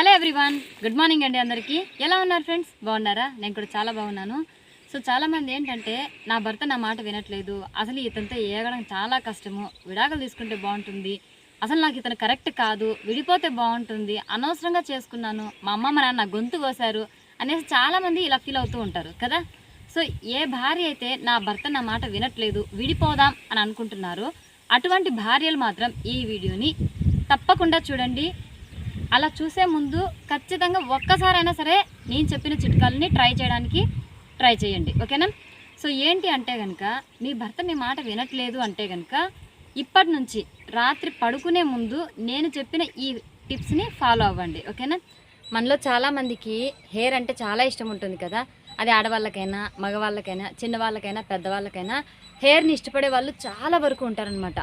Hello everyone good morning అండి అందరికీ. ఎలా ఉన్నారు ఫ్రెండ్స్? బాగున్నారా? నేను కూడా చాలా బాగున్నాను. సో చాలామంది ఏంటంటే నా భర్త నా మాట వినట్లేదు. అసలు ఇతనితో ఏగడం చాలా కష్టము. విడాకులు తీసుకుంటే బాగుంటుంది. అసలు నాకు ఇతను కరెక్ట్ కాదు. విడిపోతే బాగుంటుంది. అనవసరంగా చేసుకున్నాను. మా అమ్మ మా నాన్న గొంతు కోసారు అనేసి చాలామంది ఇలా ఫీల్ అవుతూ ఉంటారు కదా? సో ఏ భార్య అయితే నా భర్త నా మాట వినట్లేదు విడిపోదాం అని అనుకుంటున్నారో అటువంటి భార్యలు మాత్రం ఈ వీడియోని తప్పకుండా చూడండి. అలా చూసే ముందు ఖచ్చితంగా ఒక్కసారైనా సరే నేను చెప్పిన చిట్కాలని ట్రై చేయడానికి ట్రై చేయండి. ఓకేనా? సో ఏంటి అంటే కనుక మీ భర్త మీ మాట వినట్లేదు అంటే కనుక ఇప్పటి నుంచి రాత్రి పడుకునే ముందు నేను చెప్పిన ఈ టిప్స్ని ఫాలో అవ్వండి. ఓకేనా? మనలో చాలామందికి హెయిర్ అంటే చాలా ఇష్టం ఉంటుంది కదా. అది ఆడవాళ్ళకైనా మగవాళ్ళకైనా చిన్నవాళ్ళకైనా పెద్దవాళ్ళకైనా హెయిర్ని ఇష్టపడే వాళ్ళు చాలా వరకు ఉంటారనమాట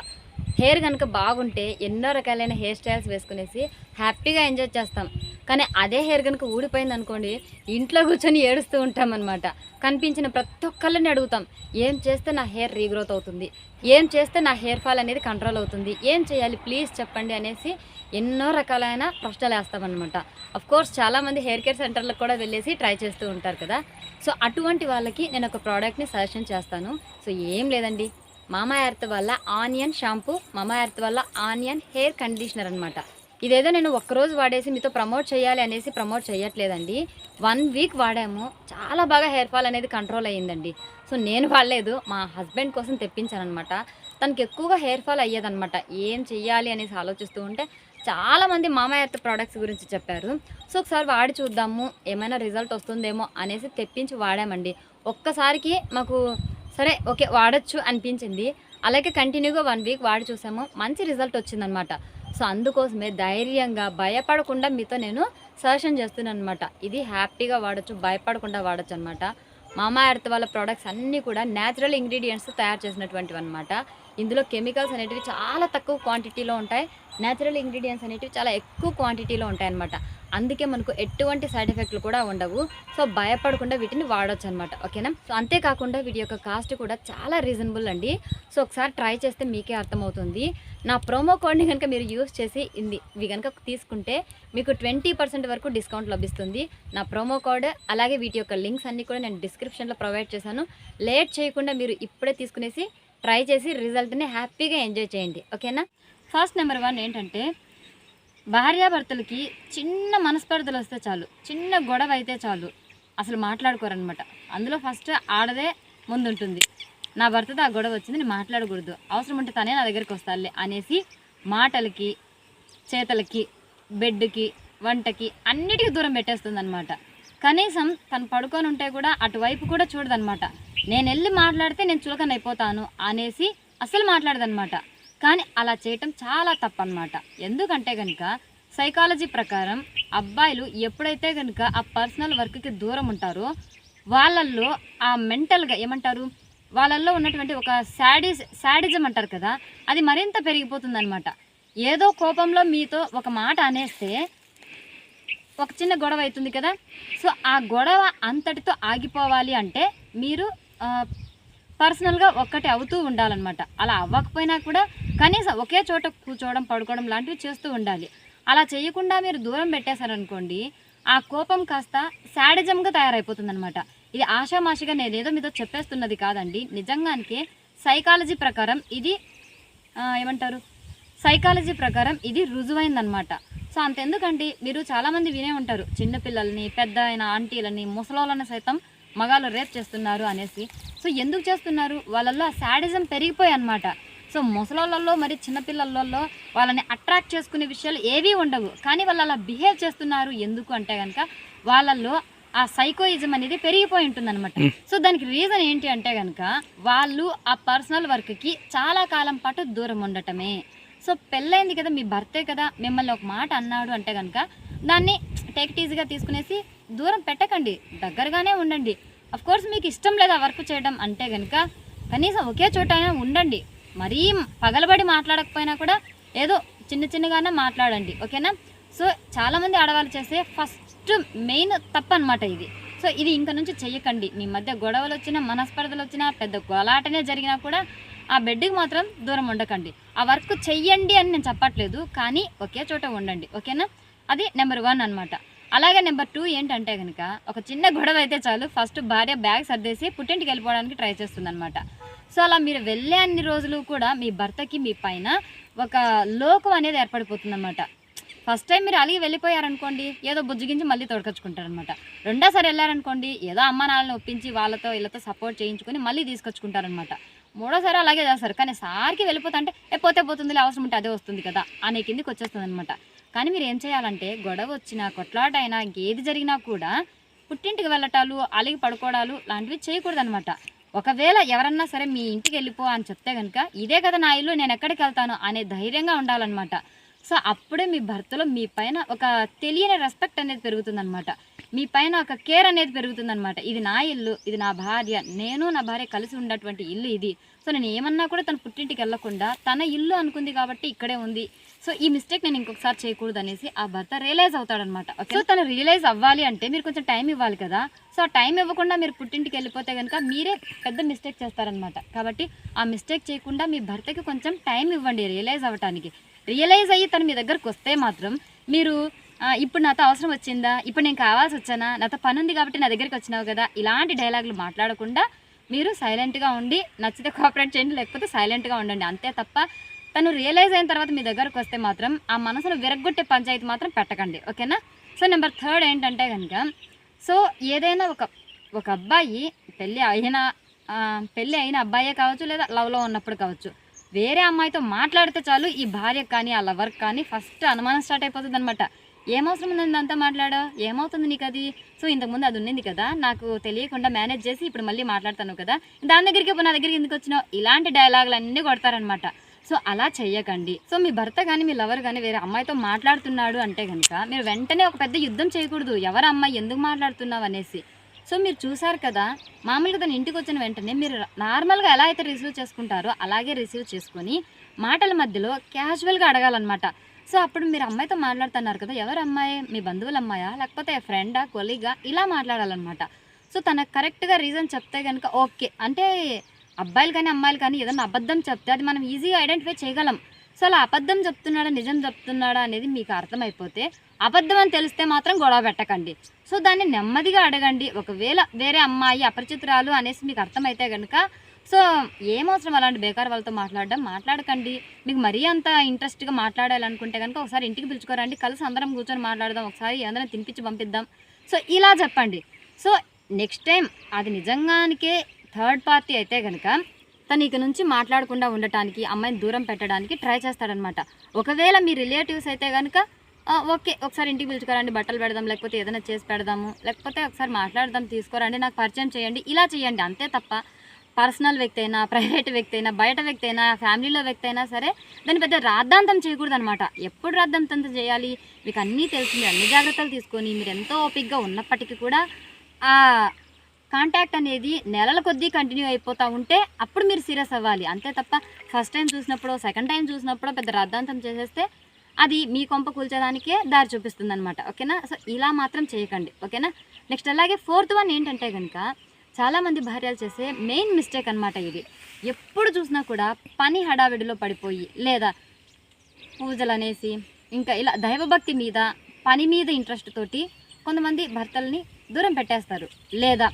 హెయిర్ కనుక బాగుంటే ఎన్నో రకాలైన హెయిర్ స్టైల్స్ వేసుకునేసి హ్యాపీగా ఎంజాయ్ చేస్తాం. కానీ అదే హెయిర్ కనుక ఊడిపోయింది అనుకోండి ఇంట్లో కూర్చొని ఏడుస్తూ ఉంటాం అనమాట కనిపించిన ప్రతి ఒక్కళ్ళని అడుగుతాం ఏం చేస్తే నా హెయిర్ రీగ్రోత్ అవుతుంది? ఏం చేస్తే నా హెయిర్ ఫాల్ అనేది కంట్రోల్ అవుతుంది? ఏం చేయాలి? ప్లీజ్ చెప్పండి అనేసి ఎన్నో రకాలైన ప్రశ్నలు వేస్తామన్నమాట అఫ్కోర్స్ చాలామంది హెయిర్ కేర్ సెంటర్లకు కూడా వెళ్ళేసి ట్రై చేస్తూ ఉంటారు కదా. సో అటువంటి వాళ్ళకి నేను ఒక ప్రోడక్ట్ని సజెషన్ చేస్తాను. సో ఏం లేదండి. మామా ఎర్త్ వల్ల ఆనియన్ షాంపూ మామా ఎర్త్ వల్ల ఆనియన్ హెయిర్ కండిషనర్ అనమాట ఇదేదో నేను ఒక్కరోజు వాడేసి మీతో ప్రమోట్ చేయాలి అనేసి ప్రమోట్ చేయట్లేదండి. వన్ వీక్ వాడాము. చాలా బాగా హెయిర్ ఫాల్ అనేది కంట్రోల్ అయ్యిందండి. సో నేను వాడలేదు. మా హస్బెండ్ కోసం తెప్పించానమాట తనకి ఎక్కువగా హెయిర్ ఫాల్ అయ్యేదనమాట ఏం చెయ్యాలి అనేసి ఆలోచిస్తూ ఉంటే చాలామంది మామా ఎర్త్ ప్రోడక్ట్స్ గురించి చెప్పారు. సో ఒకసారి వాడి చూద్దాము. ఏమైనా రిజల్ట్ వస్తుందేమో అనేసి తెప్పించి వాడామండి. ఒక్కసారికి మాకు సరే ఓకే వాడచ్చు అనిపించింది. అలాగే కంటిన్యూగా వన్ వీక్ వాడి చూసాము. మంచి రిజల్ట్ వచ్చిందనమాట. సో అందుకోసమే ధైర్యంగా భయపడకుండా మీతో నేను సజెషన్ చేస్తున్నాను అనమాట ఇది హ్యాపీగా వాడచ్చు భయపడకుండా వాడచ్చు అనమాట మామా ఎర్త్ వాళ్ళ ప్రోడక్ట్స్ అన్నీ కూడా న్యాచురల్ ఇంగ్రీడియంట్స్ తయారు చేసినటువంటివి అనమాట ఇందులో కెమికల్స్ అనేటివి చాలా తక్కువ క్వాంటిటీలో ఉంటాయి. న్యాచురల్ ఇంగ్రీడియంట్స్ అనేటివి చాలా ఎక్కువ క్వాంటిటీలో ఉంటాయి అనమాట అందుకే మనకు ఎటువంటి సైడ్ ఎఫెక్ట్లు కూడా ఉండవు. సో భయపడకుండా వీటిని వాడవచ్చు అనమాట ఓకేనా? సో అంతేకాకుండా వీటి యొక్క కాస్ట్ కూడా చాలా రీజనబుల్ అండి. సో ఒకసారి ట్రై చేస్తే మీకే అర్థమవుతుంది. నా ప్రోమో కోడ్ని కనుక మీరు యూస్ చేసి ఇంది ఇవి కనుక తీసుకుంటే మీకు ట్వంటీ పర్సెంట్ వరకు డిస్కౌంట్ లభిస్తుంది. నా ప్రోమో కోడ్ అలాగే వీటి యొక్క లింక్స్ అన్నీ కూడా నేను డిస్క్రిప్షన్లో ప్రొవైడ్ చేశాను. లేట్ చేయకుండా మీరు ఇప్పుడే తీసుకునేసి ట్రై చేసి రిజల్ట్ని హ్యాపీగా ఎంజాయ్ చేయండి. ఓకేనా? ఫస్ట్ నెంబర్ వన్ ఏంటంటే భార్యాభర్తలకి చిన్న మనస్పర్ధలు వస్తే చాలు. చిన్న గొడవ అయితే చాలు. అసలు మాట్లాడుకోరనమాట అందులో ఫస్ట్ ఆడదే ముందుంటుంది. నా భర్తతో ఆ గొడవ వచ్చింది నేను మాట్లాడకూడదు. అవసరం ఉంటే తనే నా దగ్గరికి వస్తాలే అనేసి మాటలకి చేతలకి బెడ్కి వంటకి అన్నిటికీ దూరం పెట్టేస్తుంది అనమాట కనీసం తను పడుకొని ఉంటే కూడా అటువైపు కూడా చూడదనమాట నేను వెళ్ళి మాట్లాడితే నేను చులకన అయిపోతాను అనేసి అసలు మాట్లాడదనమాట కానీ అలా చేయటం చాలా తప్పనమాట ఎందుకంటే కనుక సైకాలజీ ప్రకారం అబ్బాయిలు ఎప్పుడైతే కనుక ఆ పర్సనల్ వర్క్కి దూరం ఉంటారో వాళ్ళల్లో ఆ మెంటల్గా ఏమంటారు? వాళ్ళల్లో ఉన్నటువంటి ఒక శాడిజ్ శాడిజం అంటారు కదా అది మరింత పెరిగిపోతుందనమాట ఏదో కోపంలో మీతో ఒక మాట అనేస్తే ఒక చిన్న గొడవ అవుతుంది కదా. సో ఆ గొడవ అంతటితో ఆగిపోవాలి అంటే మీరు పర్సనల్గా ఒక్కటి అవుతూ ఉండాలన్నమాట. అలా అవ్వకపోయినా కూడా కనీసం ఒకే చోట కూర్చోవడం పడుకోవడం లాంటివి చేస్తూ ఉండాలి. అలా చేయకుండా మీరు దూరం పెట్టేశారనుకోండి ఆ కోపం కాస్త శాడిజంగా తయారైపోతుంది అనమాట ఇది ఆషామాషిగా నేనేదో మీతో చెప్పేస్తున్నది కాదండి. నిజంగానికి సైకాలజీ ప్రకారం ఇది ఏమంటారు? సైకాలజీ ప్రకారం ఇది రుజువైందనమాట సో అంతెందుకండి. మీరు చాలామంది వినే ఉంటారు. చిన్నపిల్లల్ని పెద్ద అయిన ఆంటీలని ముసలోళ్ళని సైతం మగాళ్ళు రేప్ చేస్తున్నారు అనేసి. సో ఎందుకు చేస్తున్నారు? వాళ్ళల్లో శాడిజం పెరిగిపోయాయి అనమాట సో ముసలోళ్ళల్లో మరి చిన్నపిల్లలలో వాళ్ళని అట్రాక్ట్ చేసుకునే విషయాలు ఏవీ ఉండవు. కానీ వాళ్ళు అలా బిహేవ్ చేస్తున్నారు ఎందుకు అంటే కనుక వాళ్ళల్లో ఆ సైకోయిజం అనేది పెరిగిపోయి ఉంటుందన్నమాట. సో దానికి రీజన్ ఏంటి అంటే కనుక వాళ్ళు ఆ పర్సనల్ వర్క్కి చాలా కాలం పాటు దూరం ఉండటమే. సో పెళ్ళైంది కదా మీ భర్తే కదా మిమ్మల్ని ఒక మాట అన్నాడు అంటే కనుక దాన్ని టేక్ ఈజీగా తీసుకునేసి దూరం పెట్టకండి దగ్గరగానే ఉండండి. అఫ్ కోర్స్ మీకు ఇష్టం లేదా వర్క్ చేయడం అంటే కనుక కనీసం ఒకే చోట అయినా ఉండండి. మరీ పగలబడి మాట్లాడకపోయినా కూడా ఏదో చిన్న చిన్నగానే మాట్లాడండి ఓకేనా? సో చాలామంది ఆడవాళ్ళు చేసే ఫస్ట్ మెయిన్ తప్పనమాట ఇది. సో ఇది ఇంక నుంచి చెయ్యకండి. మీ మధ్య గొడవలు వచ్చినా మనస్పర్ధలు వచ్చినా పెద్ద గొలాటనే జరిగినా కూడా ఆ బెడ్కి మాత్రం దూరం ఉండకండి. ఆ వర్క్ చెయ్యండి అని నేను చెప్పట్లేదు కానీ ఒకే చోట ఉండండి ఓకేనా? అది నెంబర్ వన్ అనమాట అలాగే నెంబర్ టూ ఏంటంటే కనుక ఒక చిన్న గొడవ అయితే చాలు. ఫస్ట్ భార్య బ్యాగ్ సర్దేసి పుట్టింటికి వెళ్ళిపోవడానికి ట్రై చేస్తుందనమాట సో అలా మీరు వెళ్ళే అన్ని రోజులు కూడా మీ భర్తకి మీ పైన ఒక లోకం అనేది ఏర్పడిపోతుందన్నమాట. ఫస్ట్ టైం మీరు అలిగి వెళ్ళిపోయారనుకోండి ఏదో బుజ్జిగించి మళ్ళీ తొడకొచ్చుకుంటారనమాట రెండోసారి వెళ్ళారనుకోండి ఏదో అమ్మ నాన్నని ఒప్పించి వాళ్ళతో వీళ్ళతో సపోర్ట్ చేయించుకొని మళ్ళీ తీసుకొచ్చుకుంటారనమాట మూడోసారి అలాగే చేస్తారు. కానీ సార్కి వెళ్ళిపోతా అంటే ఏ పోతే పోతుంది అవసరం ఉంటే అదే వస్తుంది కదా అనే కిందికి వచ్చేస్తుంది అనమాట కానీ మీరు ఏం చేయాలంటే గొడవ వచ్చినా కొట్లాటైనా ఏది జరిగినా కూడా పుట్టింటికి వెళ్ళటాలు అలిగి పడుకోవడాలు లాంటివి చేయకూడదు అనమాట ఒకవేళ ఎవరన్నా సరే మీ ఇంటికి వెళ్ళిపో అని చెప్తే కనుక ఇదే కదా నా ఇల్లు నేను ఎక్కడికి వెళ్తాను అనే ధైర్యంగా ఉండాలన్నమాట. సో అప్పుడే మీ భర్తలో మీ పైన ఒక తెలియని రెస్పెక్ట్ అనేది పెరుగుతుందన్నమాట. మీ పైన ఒక కేర్ అనేది పెరుగుతుందన్నమాట. ఇది నా ఇల్లు ఇది నా భార్య నేను నా భార్య కలిసి ఉన్నటువంటి ఇల్లు ఇది. సో నేను ఏమన్నా కూడా తన పుట్టింటికి వెళ్ళకుండా తన ఇల్లు అనుకుంది కాబట్టి ఇక్కడే ఉంది. సో ఈ మిస్టేక్ నేను ఇంకొకసారి చేయకూడదు అనేసి ఆ భర్త రియలైజ్ అవుతాడనమాట సో తను రియలైజ్ అవ్వాలి అంటే మీరు కొంచెం టైం ఇవ్వాలి కదా? సో ఆ టైం ఇవ్వకుండా మీరు పుట్టింటికి వెళ్ళిపోతే కనుక మీరే పెద్ద మిస్టేక్ చేస్తారనమాట కాబట్టి ఆ మిస్టేక్ చేయకుండా మీ భర్తకి కొంచెం టైం ఇవ్వండి రియలైజ్ అవ్వటానికి. రియలైజ్ అయ్యి తను మీ దగ్గరకు వస్తే మాత్రం మీరు ఇప్పుడు నాతో అవసరం వచ్చిందా? ఇప్పుడు నేను కావాల్సి వచ్చానా? నాతో పని ఉంది కాబట్టి నా దగ్గరికి వచ్చినావు కదా? ఇలాంటి డైలాగులు మాట్లాడకుండా మీరు సైలెంట్గా ఉండి నచ్చితే కోఆపరేట్ చేయండి లేకపోతే సైలెంట్గా ఉండండి. అంతే తప్ప తను రియలైజ్ అయిన తర్వాత మీ దగ్గరకు వస్తే మాత్రం ఆ మనసును విరగ్గొట్టే పంచాయతీ మాత్రం పెట్టకండి. ఓకేనా? సో నెంబర్ థర్డ్ ఏంటంటే కనుక సో ఏదైనా ఒక ఒక అబ్బాయి పెళ్ళి అయిన పెళ్ళి అయిన అబ్బాయే కావచ్చు లేదా లవ్లో ఉన్నప్పుడు కావచ్చు. వేరే అమ్మాయితో మాట్లాడితే చాలు ఈ భార్య కానీ ఆ లవర్ కానీ ఫస్ట్ అనుమానం స్టార్ట్ అయిపోతుంది అనమాట ఏమవసరం ఉందండి అంతా మాట్లాడా? ఏమవుతుంది నీకు అది? సో ఇంతకుముందు అది ఉండింది కదా నాకు తెలియకుండా మేనేజ్ చేసి ఇప్పుడు మళ్ళీ మాట్లాడతాను కదా. దాని దగ్గరికి ఇప్పుడు నా దగ్గరికి ఎందుకు వచ్చినావు? ఇలాంటి డైలాగులు అన్నీ కొడతారనమాట సో అలా చెయ్యకండి. సో మీ భర్త కానీ మీ లవర్ కానీ వేరే అమ్మాయితో మాట్లాడుతున్నాడు అంటే కనుక మీరు వెంటనే ఒక పెద్ద యుద్ధం చేయకూడదు. ఎవరు అమ్మాయి ఎందుకు మాట్లాడుతున్నావు అనేసి. సో మీరు చూసారు కదా మామూలుగా తన ఇంటికి వచ్చిన వెంటనే మీరు నార్మల్గా ఎలా అయితే రిసీవ్ చేసుకుంటారో అలాగే రిసీవ్ చేసుకొని మాటల మధ్యలో క్యాజువల్గా అడగాలన్నమాట. సో అప్పుడు మీరు అమ్మాయితో మాట్లాడుతున్నారు కదా ఎవరు అమ్మాయి? మీ బంధువుల అమ్మాయా? లేకపోతే ఫ్రెండా కొలీగా? ఇలా మాట్లాడాలన్నమాట. సో తనకు కరెక్ట్గా రీజన్ చెప్తే కనుక ఓకే. అంటే అబ్బాయిలు కానీ అమ్మాయిలు కానీ ఏదైనా అబద్ధం చెప్తే అది మనం ఈజీగా ఐడెంటిఫై చేయగలం. సో అలా అబద్ధం చెప్తున్నాడా నిజం చెప్తున్నాడా అనేది మీకు అర్థమైపోతే అబద్ధం అని తెలిస్తే మాత్రం గొడవ పెట్టకండి. సో దాన్ని నెమ్మదిగా అడగండి. ఒకవేళ వేరే అమ్మాయి అపరిచితురాలు అనేసి మీకు అర్థమైతే కనుక సో ఏమవసరం అలాంటి బేకార్ వాళ్ళతో మాట్లాడడం? మాట్లాడకండి. మీకు మరీ అంత ఇంట్రెస్ట్గా మాట్లాడాలనుకుంటే కనుక ఒకసారి ఇంటికి పిలుచుకోరండి. కలిసి అందరం కూర్చొని మాట్లాడదాం. ఒకసారి ఏదైనా తినిపించి పంపిద్దాం. సో ఇలా చెప్పండి. సో నెక్స్ట్ టైం అది నిజంగానికే థర్డ్ పార్టీ అయితే కనుక తను ఇక నుంచి మాట్లాడకుండా ఉండటానికి అమ్మాయిని దూరం పెట్టడానికి ట్రై చేస్తాడనమాట ఒకవేళ మీ రిలేటివ్స్ అయితే కనుక ఓకే ఒకసారి ఇంటికి పిలుచుకోరండి బట్టలు పెడదాం లేకపోతే ఏదైనా చేసి పెడదాము లేకపోతే ఒకసారి మాట్లాడదాం తీసుకోరండి నాకు పరిచయం చేయండి ఇలా చేయండి అంతే తప్ప పర్సనల్ వ్యక్తి అయినా ప్రైవేట్ వ్యక్తి అయినా బయట వ్యక్తి అయినా ఫ్యామిలీలో వ్యక్తి అయినా సరే దాన్ని పెద్ద రాద్ధాంతం చేయకూడదు అనమాట ఎప్పుడు రాద్ధాంతం చేయాలి? మీకు అన్నీ తెలిసింది అన్ని జాగ్రత్తలు తీసుకొని మీరు ఎంతో ఓపిక్గా ఉన్నప్పటికీ కూడా కాంటాక్ట్ అనేది నెలల కొద్దీ కంటిన్యూ అయిపోతూ ఉంటే అప్పుడు మీరు సీరియస్ అవ్వాలి. అంతే తప్ప ఫస్ట్ టైం చూసినప్పుడు సెకండ్ టైం చూసినప్పుడు పెద్ద రద్దాంతం చేసేస్తే అది మీ కొంప కూల్చడానికే దారి చూపిస్తుంది అనమాట ఓకేనా? సో ఇలా మాత్రం చేయకండి. ఓకేనా? నెక్స్ట్ అలాగే ఫోర్త్ వన్ ఏంటంటే కనుక చాలామంది భార్యలు చేసే మెయిన్ మిస్టేక్ అనమాట ఇది. ఎప్పుడు చూసినా కూడా పని హడావిడిలో పడిపోయి లేదా పూజలు అనేసి ఇంకా ఇలా దైవభక్తి మీద పని మీద ఇంట్రెస్ట్ తోటి కొంతమంది భర్తల్ని దూరం పెట్టేస్తారు. లేదా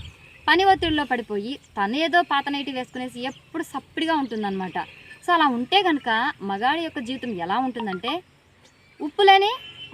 పని ఒత్తిడిలో పడిపోయి తనేదో ఏదో పాత నైటి వేసుకునేసి ఎప్పుడు సప్పిడిగా ఉంటుందన్నమాట. సో అలా ఉంటే కనుక మగాడి యొక్క జీవితం ఎలా ఉంటుందంటే ఉప్పులేని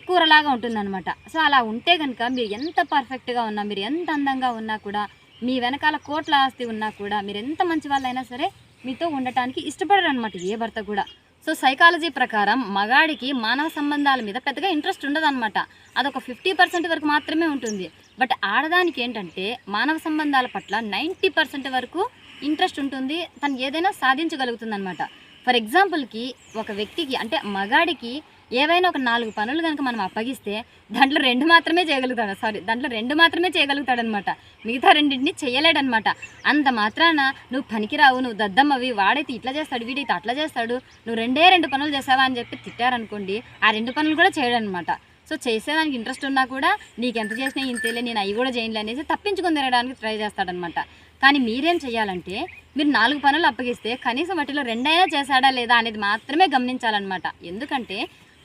కూరలాగా ఉంటుందన్నమాట. సో అలా ఉంటే కనుక మీరు ఎంత పర్ఫెక్ట్గా ఉన్నా మీరు ఎంత అందంగా ఉన్నా కూడా మీ వెనకాల కోట్ల ఆస్తి ఉన్నా కూడా మీరు ఎంత మంచి వాళ్ళైనా సరే మీతో ఉండటానికి ఇష్టపడరు అనమాట ఏ భర్త కూడా. సో సైకాలజీ ప్రకారం మగాడికి మానవ సంబంధాల మీద పెద్దగా ఇంట్రెస్ట్ ఉండదన్నమాట. అదొక ఫిఫ్టీ పర్సెంట్ వరకు మాత్రమే ఉంటుంది. బట్ ఆడదానికి ఏంటంటే మానవ సంబంధాల పట్ల నైంటీ పర్సెంట్ వరకు ఇంట్రెస్ట్ ఉంటుంది తను ఏదైనా సాధించగలుగుతుంది అనమాట ఫర్ ఎగ్జాంపుల్కి ఒక వ్యక్తికి అంటే మగాడికి ఏవైనా ఒక నాలుగు పనులు కనుక మనం అప్పగిస్తే దాంట్లో రెండు మాత్రమే చేయగలుగుతాడు సారీ దాంట్లో రెండు మాత్రమే చేయగలుగుతాడనమాట మిగతా రెండింటిని చేయలేడనమాట అంత మాత్రాన నువ్వు పనికిరావు నువ్వు దద్దమ్మవి వాడైతే ఇట్లా చేస్తాడు వీడైతే అట్లా చేస్తాడు నువ్వు రెండే రెండు పనులు చేసావా అని చెప్పి తిట్టారనుకోండి ఆ రెండు పనులు కూడా చేయడనమాట సో చేసేదానికి ఇంట్రెస్ట్ ఉన్నా కూడా నీకు ఎంత చేసినా ఇంతేలే నేను అవి కూడా చేయలే అనేసి తప్పించుకుని తిరగడానికి ట్రై చేస్తాడనమాట కానీ మీరేం చేయాలంటే మీరు నాలుగు పనులు అప్పగిస్తే కనీసం వాటిలో రెండైనా చేశాడా లేదా అనేది మాత్రమే గమనించాలన్నమాట. ఎందుకంటే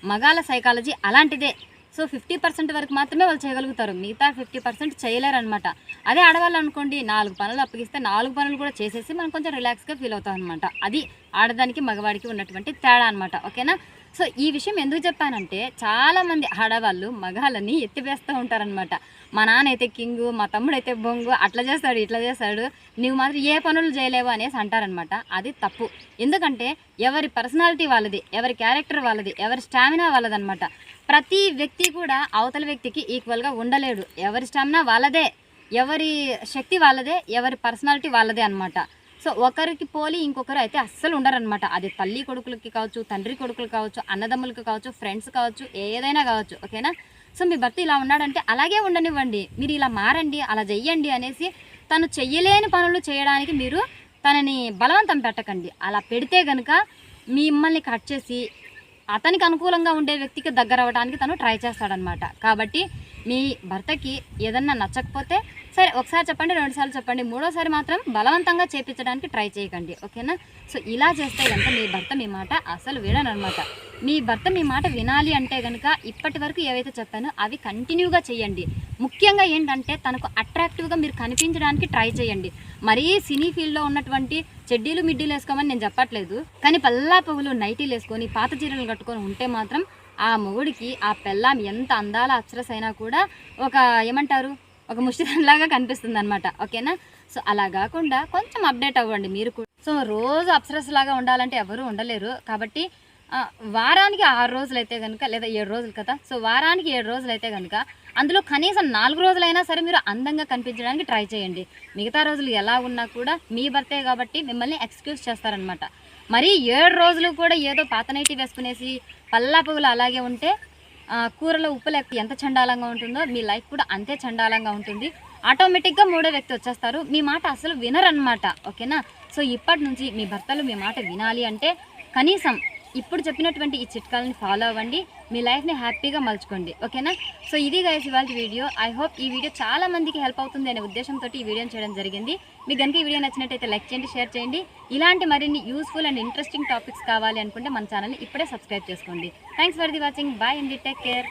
మగాల సైకాలజీ అలాంటిదే. సో ఫిఫ్టీ పర్సెంట్ వరకు మాత్రమే వాళ్ళు చేయగలుగుతారు. మిగతా ఫిఫ్టీ పర్సెంట్ చేయలేరు అనమాట అదే ఆడవాళ్ళు అనుకోండి నాలుగు పనులు అప్పగిస్తే నాలుగు పనులు కూడా చేసేసి మనం కొంచెం రిలాక్స్గా ఫీల్ అవుతాం అనమాట అది ఆడదానికి మగవాడికి ఉన్నటువంటి తేడా అనమాట ఓకేనా? సో ఈ విషయం ఎందుకు చెప్పానంటే చాలామంది ఆడవాళ్ళు మగాళ్ళని ఎత్తివేస్తూ ఉంటారనమాట మా నాన్న అయితే కింగు మా తమ్ముడు అయితే బొంగు అట్లా చేస్తాడు ఇట్లా చేస్తాడు నువ్వు మాత్రం ఏ పనులు చేయలేవు అనేసి అంటారనమాట అది తప్పు. ఎందుకంటే ఎవరి పర్సనాలిటీ వాళ్ళది ఎవరి క్యారెక్టర్ వాళ్ళది ఎవరి స్టామినా వాళ్ళదనమాట ప్రతి వ్యక్తి కూడా అవతల వ్యక్తికి ఈక్వల్గా ఉండలేడు. ఎవరి స్టామినా వాళ్ళదే ఎవరి శక్తి వాళ్ళదే ఎవరి పర్సనాలిటీ వాళ్ళదే అన్నమాట. సో ఒకరికి పోలి ఇంకొకరు అయితే అస్సలు ఉండరనమాట అది తల్లి కొడుకులకి కావచ్చు తండ్రి కొడుకులు కావచ్చు అన్నదమ్ములకి కావచ్చు ఫ్రెండ్స్ కావచ్చు ఏదైనా కావచ్చు ఓకేనా? సో మీ భర్త ఇలా ఉన్నాడంటే అలాగే ఉండనివ్వండి. మీరు ఇలా మారండి అలా చెయ్యండి అనేసి తను చెయ్యలేని పనులు చేయడానికి మీరు తనని బలవంతం పెట్టకండి. అలా పెడితే కనుక మిమ్మల్ని కట్ చేసి అతనికి అనుకూలంగా ఉండే వ్యక్తికి దగ్గర అవ్వడానికి తను ట్రై చేస్తాడనమాట కాబట్టి మీ భర్తకి ఏదన్నా నచ్చకపోతే సరే ఒకసారి చెప్పండి రెండుసార్లు చెప్పండి మూడోసారి మాత్రం బలవంతంగా చేపించడానికి ట్రై చేయకండి ఓకేనా? సో ఇలా చేస్తే కనుక మీ భర్త మీ మాట అసలు విననమాట మీ భర్త మీ మాట వినాలి అంటే కనుక ఇప్పటి వరకు ఏవైతే చెప్పానో అవి కంటిన్యూగా చేయండి ముఖ్యంగా ఏంటంటే తనకు అట్రాక్టివ్గా మీరు కనిపించడానికి ట్రై చేయండి మరీ సినీ ఫీల్డ్లో ఉన్నటువంటి చెడ్డీలు మిడ్డీలు వేసుకోమని నేను చెప్పట్లేదు. కానీ పల్లా పువ్వులు నైటీలు వేసుకొని పాత చీరలు కట్టుకొని ఉంటే మాత్రం ఆ మొగుడికి ఆ పెళ్ళాం ఎంత అందాల అప్సరస్ అయినా కూడా ఒక ఏమంటారు? ఒక ముష్టిలాగా కనిపిస్తుంది అనమాట ఓకేనా? సో అలా కాకుండా కొంచెం అప్డేట్ అవ్వండి మీరు కూడా. సో రోజు అప్సరస్ లాగా ఉండాలంటే ఎవరు ఉండలేరు. కాబట్టి వారానికి ఆరు రోజులు అయితే కనుక లేదా ఏడు రోజులు కదా? సో వారానికి ఏడు రోజులు అయితే కనుక అందులో కనీసం నాలుగు రోజులైనా సరే మీరు అందంగా కనిపించడానికి ట్రై చేయండి. మిగతా రోజులు ఎలా ఉన్నా కూడా మీ భర్తే కాబట్టి మిమ్మల్ని ఎక్స్క్యూజ్ చేస్తారనమాట మరి ఏడు రోజులు కూడా ఏదో పాత నైటీ వేసుకునేసి పల్లా పువ్వులు అలాగే ఉంటే కూరలో ఉప్పు లేక ఎంత చండాలంగా ఉంటుందో మీ లైఫ్ కూడా అంతే చండాలంగా ఉంటుంది. ఆటోమేటిక్గా మూడో వ్యక్తి వచ్చేస్తారు. మీ మాట అసలు వినరన్నమాట ఓకేనా? సో ఇప్పటి నుంచి మీ భర్తలు మీ మాట వినాలి అంటే కనీసం ఇప్పుడు చెప్పినటువంటి ఈ చిట్కాలని ఫాలో అవ్వండి. మీ లైఫ్ని హ్యాపీగా మలుచుకోండి ఓకేనా? సో ఇది గైస్ ఇవాళ వీడియో. ఐ హోప్ ఈ వీడియో చాలా మందికి హెల్ప్ అవుతుంది అనే ఉద్దేశంతో ఈ వీడియోని చేయడం జరిగింది. మీకు కనుక ఈ వీడియో నచ్చినట్టయితే లైక్ చేయండి షేర్ చేయండి. ఇలాంటి మరిన్ని యూస్ఫుల్ అండ్ ఇంట్రెస్టింగ్ టాపిక్స్ కావాలి అనుకుంటే మన ఛానల్ని ఇప్పుడే సబ్స్క్రైబ్ చేసుకోండి. Thanks for the watching bye అండి టేక్ కేర్